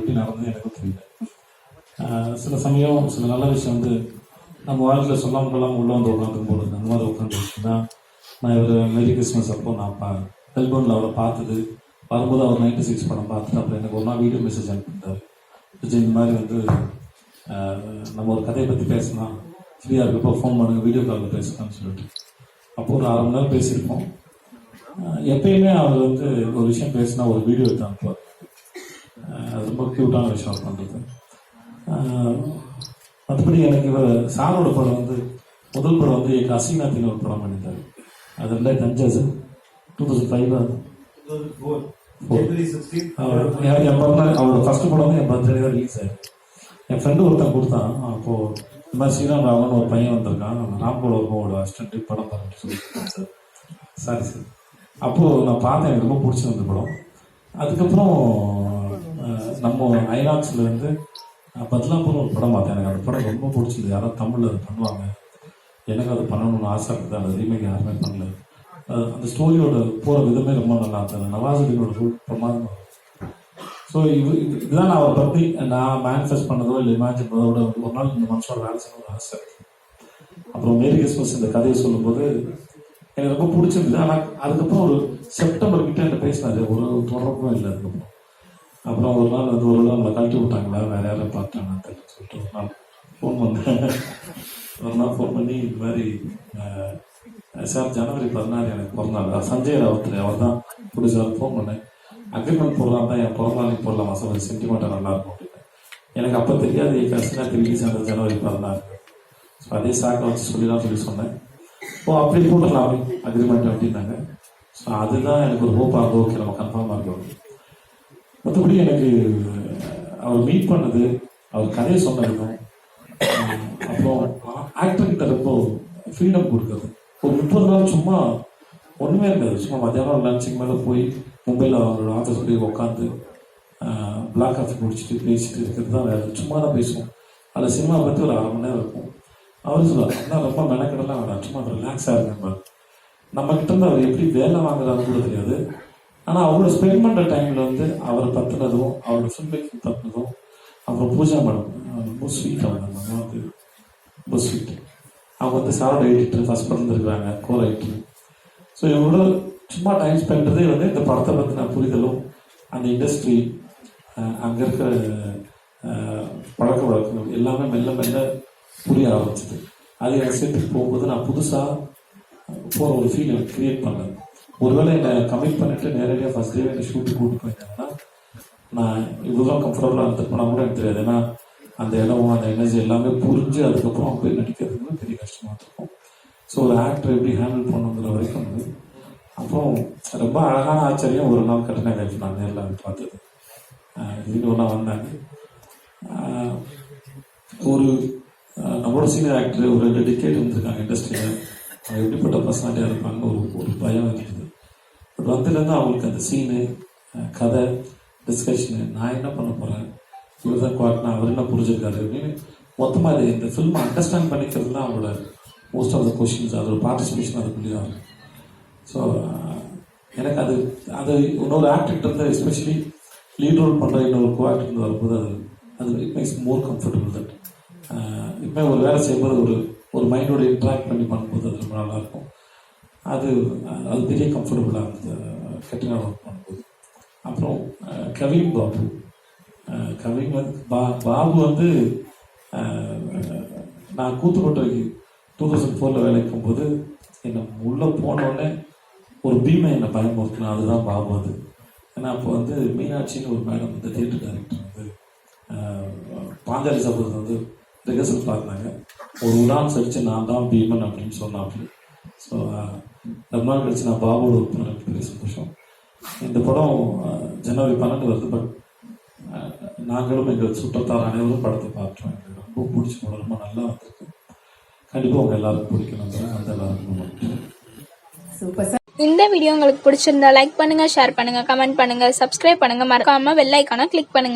எப்படி நடந்தது எனக்கு தெரியல சில சமயம் சில நல்ல விஷயம் வந்து நம்ம வாழ்க்கையில் சொல்லாமல் கொள்ளாமல் உள்ள வந்து உட்காந்துக்கும் போது அந்த மாதிரி உட்காந்துருச்சுன்னா நான் இவர் மெரி கிறிஸ்மஸ் அப்போ நான் பா மெல்போர்னில் அவரை பார்த்தது. வரும்போது அவர் நைன்டி சிக்ஸ் படம் பார்த்துட்டு அப்புறம் எனக்கு ஒரு நாள் வீடியோ மெசேஜ் அனுப்பிட்டார் விஜய் இந்த மாதிரி வந்து நம்ம ஒரு கதையை பற்றி பேசலாம். ஃப்ரீயாக இருக்கப்போ ஃபோன் பண்ணுங்க வீடியோ காலில் பேசலாம்னு சொல்லிட்டு. அப்போ ஒரு அரை மணி நேரம் பேசியிருப்போம். எப்பயுமே அவர் வந்து ஒரு விஷயம் பேசினா ஒரு வீடியோ எடுத்து அனுப்புவார். ரொம்ப க்யூட்டான விஷயம் பண்ணுறது மற்றபடி எனக்கு இவர் சாரோட படம் வந்து முதல் படம் வந்து எங்கள் அசினாத்தின் ஒரு படம் பண்ணியிருந்தார் அது ரெண்டாயிரத்தி அஞ்சா சார். டூ தௌசண்ட் ஃபைவ் என் என் அவரோட ஃபர்ஸ்ட் படம் வந்து என் பர்த்டே தான் ரிலீஸ் ஆயிருக்கு. என் ஃப்ரெண்டு ஒருத்தன் கொடுத்தான். அப்போ இந்த மாதிரி ஸ்ரீராம் ராவன் ஒரு பையன் வந்திருக்கான். ராம்போட உங்களோட அசிஸ்டன்ட் படம் பார்த்து சொல்லி சார். Sorry sir. அப்போது நான் பார்த்தேன் எனக்கு ரொம்ப பிடிச்சிருந்த படம். அதுக்கப்புறம் நம்ம ஐநாக்ஸில் வந்து பத்லாபுரம் ஒரு படம் பார்த்தேன். எனக்கு அந்த படம் ரொம்ப பிடிச்சிது யாராவது தமிழில் அது பண்ணுவாங்க. எனக்கு அது பண்ணணும்னு ஆசை இருக்குது அந்த ரீமேக் யாருமே பண்ணல. அந்த ஸ்டோரியோட போகிற விதமே ரொம்ப நல்லா இருந்தது. நவாசுதீனோட ரூல் பிரமாதமாக ஸோ இது இது- இதுதான் நான் அவரை பற்றி நான் மேனிஃபெஸ்ட் பண்ணதோ இல்லை இமேஜின் பண்ணதோட ஒரு நாள் இந்த மனுஷோட வேலை செய்யணும்னு ஆசை அப்புறம் மேரி கிறிஸ்மஸ் இந்த கதையை சொல்லும்போது எனக்கு ரொம்ப பிடிச்சிருந்தது. ஆனால் அதுக்கப்புறம் ஒரு செப்டம்பர் கிட்ட என்ன பேசினாரு. ஒரு தொடர்பும் இல்லை அதுக்கப்புறம். அப்புறம் ஒரு நாள் வந்து ஒரு நாள் நம்மளை கழட்டி விட்டாங்களா? வேற யாரும் பார்த்தாங்க. தெரியல சொல்லிட்டு ஒரு நாள் ஃபோன் பண்ணேன் ஒரு நாள் ஃபோன் பண்ணி இந்த மாதிரி சார் ஜனவரி பதினாறு எனக்கு பிறந்தாள் சஞ்சய் ராவத் அவர் தான் பிடிச்சார் ஃபோன் பண்ணேன். அக்ரிமெண்ட் போடலாம் தான் என் பிறந்தநாளைக்கு போடலாமா சார் ஒரு சென்டிமெண்ட்டாக நல்லா இருக்கும் அப்படின்னு எனக்கு அப்போ தெரியாது என் கசினாக்கு ரிலீஸ் ஆனது ஜனவரி பதினாறு. ஸோ அதே சாக்கை வச்சு சொல்லிடலாம் சொல்லி சொன்னேன். ஓ அப்படி போட்டுடலாம் அக்ரிமெண்ட் அப்படின்னாங்க. ஸோ அதுதான் எனக்கு ஒரு ஹோப் ஆகும் ஓகே நம்ம கன்ஃபார்மாக இருக்கோம். மற்றபடி எனக்கு அவர் மீட் பண்ணது அவர் கதையை சொன்னதுக்கும் அப்புறம் ஆக்டர் கிட்ட ரொம்ப ஃப்ரீடம் கொடுக்குறது ஒரு முப்பது நாள் சும்மா ஒன்றுமே இருக்காது சும்மா மத்தியானம் லஞ்சுக்கு மேலே போய் மும்பையில் அவரோட ஆஃபீஸ் போய் உட்காந்து பிளாக் காஃபி குடிச்சிட்டு பேசிட்டு இருக்கிறது தான் வேலை சும்மா தான் பேசுவோம். அதில் சினிமா பற்றி ஒரு அரை மணி நேரம் இருக்கும். அவர் சொல்லுவார் என்ன ரொம்ப மெனக்கடலாம் வேணாம். சும்மா ரிலாக்ஸாக இருங்க நம்ம கிட்ட இருந்து அவர் எப்படி வேலை வாங்குறாருன்னு கூட தெரியாது. ஆனால் அவரோட ஸ்பெண்ட் பண்ணுற டைமில் வந்து அவரை பற்றினதும் அவரோட ஃபில்ம் மேக்கிங் பற்றினதும் அப்புறம் பூஜா மேடம் ரொம்ப ஸ்வீட் அவங்க நம்ம வந்து ரொம்ப ஸ்வீட் அவங்க வந்து சாரோட எடிட்டர் ஃபஸ்ட் பிறந்திருக்கிறாங்க கோ ரைட்டர் ஸோ இவங்களோட சும்மா டைம் ஸ்பெண்ட்றதே வந்து இந்த படத்தை பற்றின புரிதலும் அந்த இண்டஸ்ட்ரி அங்கே இருக்கிற பழக்க வழக்கங்கள் எல்லாமே மெல்ல மெல்ல புரிய ஆரம்பிச்சது. அது எனக்கு செட்டுக்கு போகும்போது நான் புதுசாக போகிற ஒரு ஃபீல் எனக்கு க்ரியேட் பண்ணேன் ஒருவேளை என்னை கமிட் பண்ணிட்டு நேரடியாக ஃபர்ஸ்ட் டே என்னை ஷூட்டு கூட்டு போயிட்டாங்கன்னா நான் இவ்வளோ கம்ஃபர்டபுளாக இருந்திருப்பேனா கூட எனக்கு தெரியாது. ஏன்னா அந்த இடம் அந்த எனர்ஜி எல்லாமே புரிஞ்சு அதுக்கப்புறம் போய் நடிக்கிறதுக்கு பெரிய கஷ்டமாக இருக்கும். ஸோ ஒரு ஆக்டர் எப்படி ஹேண்டில் பண்ணுங்கிற வரைக்கும் வந்து அப்புறம் ரொம்ப அழகான ஆச்சரியம் ஒரு நாள் கட்டின லைஃப் நான் நேரில் வந்து பார்த்தது. ஆஹ் இதுக்கு ஒன்றா வந்தாங்க. ஒரு நம்மளோட சீனியர் ஆக்டர் ஒரு ரெண்டு டிக்கெட் வந்திருக்காங்க இண்டஸ்ட்ரியில் எப்படிப்பட்ட பர்சனாலிட்டியாக இருப்பாங்க ஒரு ஒரு பயம் இருக்குது பட் வந்ததுலேருந்து அவங்களுக்கு அந்த சீனு கதை டிஸ்கஷனு நான் என்ன பண்ண போகிறேன் இவர் தான் குவாட்னா அவர் என்ன புரிஞ்சிருக்காரு அப்படின்னு மொத்தமாக இது இந்த ஃபில்மை அண்டர்ஸ்டாண்ட் பண்ணிக்கிறது தான் அவங்களோட மோஸ்ட் ஆஃப் த கொஷின்ஸ் அதோட பார்ட்டிசிபேஷன் அதுக்குள்ளேயே தான் ஸோ எனக்கு அது அது இன்னொரு ஆக்டர்கிட்ட இருந்தால் எஸ்பெஷலி லீட் ரோல் பண்ணுற இன்னொரு கோ ஆக்டர் இருந்து வரும்போது அது அது it makes more comfortable that இப்போ ஒரு வேலை செய்யும்போது ஒரு ஒரு மைண்டோட இன்ட்ராக்ட் பண்ணி பண்ணும்போது அது ரொம்ப நல்லாயிருக்கும் அது அது பெரிய கம்ஃபர்டபுளாக இருந்தது. கட்டினா ஒர்க் பண்ணும்போது அப்புறம் அஹ், கவின் பாபு. அஹ், கவின் வந்து பா பாபு வந்து நான் கூத்துக்கோட்டைக்கு டூ தௌசண்ட் ஃபோரில் வேலைக்கு போகும்போது என்னை உள்ளே போனோடனே ஒரு பீமை என்னை பயமுறுத்தினா அதுதான் பாபு அது. ஏன்னா அப்போ வந்து மீனாட்சின்னு ஒரு மேடம் வந்து தேட்டர் டைரக்டர் வந்து பாஞ்சாலி சபதம் வந்து ரிகர்சல் பார்த்தாங்க. ஒரு உடான் சரிச்சு நான் தான் பீமன் அப்படின்னு சொன்னாப்புல ஸோ ரொம்ப நாள் கழிச்சு நான் பாபுவோட ஒர்க் பண்ண பெரிய சந்தோஷம். இந்த படம் uh, ஜனவரி பன்னெண்டு வருது. பட் uh, நாங்களும் எங்கள் சுற்றத்தார் அனைவரும் படத்தை பார்த்தோம் எங்களுக்கு ரொம்ப பிடிச்ச படம். ரொம்ப நல்லா வந்திருக்கு. கண்டிப்பாக உங்கள் எல்லாருக்கும் பிடிக்கணுங்கிற அந்த எல்லாருக்கும் சூப்பர் இந்த வீடியோ உங்களுக்கு பிடிச்சிருந்தா லைக் பண்ணுங்க ஷேர் பண்ணுங்க கமெண்ட் பண்ணுங்க சப்ஸ்கிரைப் பண்ணுங்க. மறக்காம வெள்ளைக்கான கிளிக் பண்ணுங்க.